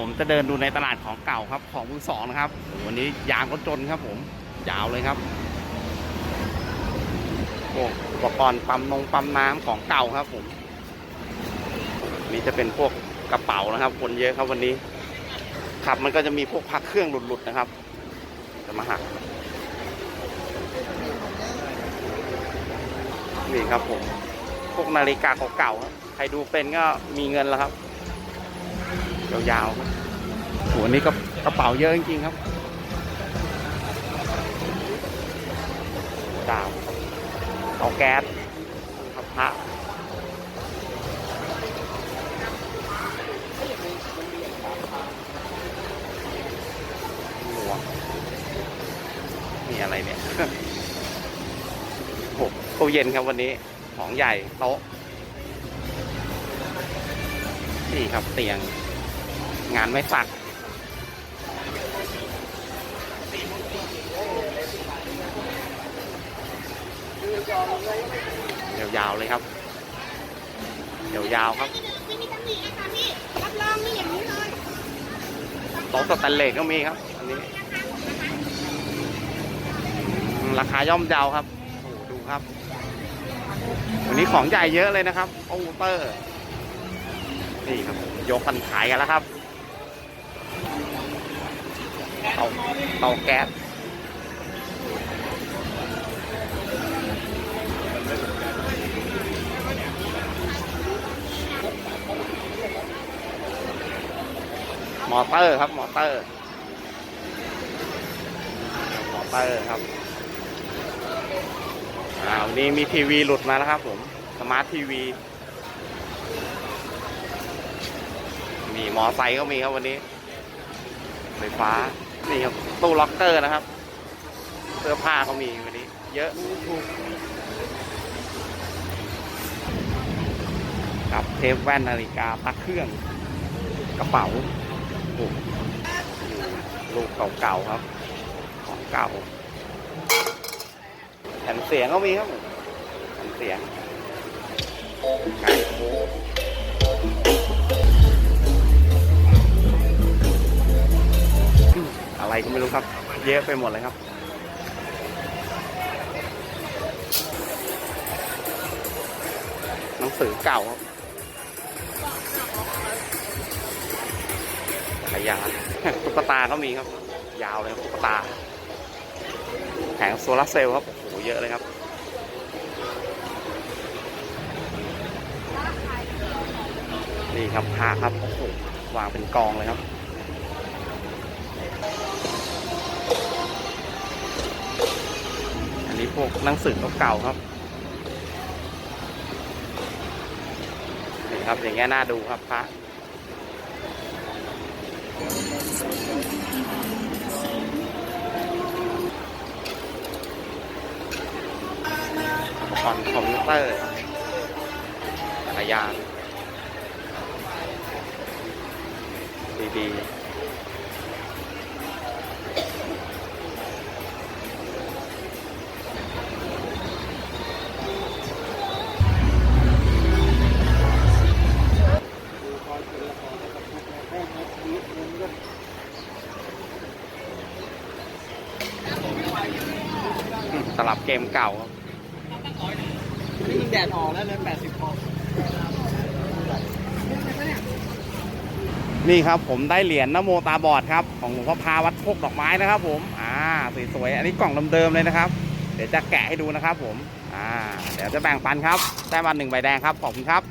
ผมจะเดินดูในตลาดของเก่าครับ ของมือสองนะครับ วันนี้ยางรถจนครับผม ยาวเลยครับพวกอุปกรณ์ปั๊มนงปั๊มน้ำของเก่าครับ ผมนี่จะเป็นพวกกระเป๋านะครับ คนเยอะครับวันนี้ขับมันก็จะมีพวกพักเครื่องหลุดๆนะครับ จะมาหัก นี่ครับผม พวกนาฬิกาเก่าๆครับใครดูเป็นก็มีเงินแล้วครับ ยาวๆครับโหนี่ก็กระเป๋าเยอะจริงๆครับดาวเอาแก๊สครับพระหมวกนี่อะไรเนี่ยโอ้โหตู้เย็นครับวันนี้ของใหญ่โต๊ะนี่ครับเตียง งานไม่สักยาวๆเลยครับยาวๆครับไม่มีตำหนินะครับโต๊ะสแตนเลสก็มีครับ อันนี้ ราคาย่อมเยาวครับโอ้ดูครับ วันนี้ของใหญ่เยอะเลยนะครับโอเตอร์ นี่ครับ ยกกันขายกันแล้วครับ เตาเตาแก๊สมอเตอร์ครับ มอเตอร์ มอเตอร์ครับอ่าวันนี้มีทีวีหลุดมาแล้วครับผม สมาร์ททีวี มีมอไซค์ก็มีครับวันนี้ ไฟฟ้า นี่ครับตู้ล็อกเกอร์นะครับเสื้อผ้าก็มีวันนี้ เยอะครับเทปแว่นนาฬิกาพักเครื่องกระเป๋าโอ้ลูกเก่าๆครับ ของเก่าแผ่นเสียงก็มีครับแผ่นเสียงไก่โค้ ก็ไม่รู้ครับ เยอะไปหมดเลยครับ หนังสือเก่าครับขายาตุ๊กตาก็มีครับ ยาวเลยครับตุ๊กตา แผงโซลาร์เซลล์ครับ โอ้โห เยอะเลยครับนี่ครับพาครับโอ้โหวางเป็นกองเลยครับ พวกหนังสือเก่าๆครับนี่ครับอย่างเงี้ยน่าดูครับพระอุปกรณ์คอมพิวเตอร์จักรยานดีดี สลับเกมเก่าครับนี่ยิงแดดออกแล้วเดินแปดสิบพอนี่ครับผมได้เหรียญนโมตาบอดครับของหลวงพ่อพาวัดโคกดอกไม้นะครับ ผม อ่าสวยๆอันนี้กล่องเดิมๆเลยนะครับ เดี๋ยวจะแกะให้ดูนะครับ ผม อ่า เดี๋ยวจะแบ่งปันครับได้มาหนึ่งใบแดงครับขอบคุณครับ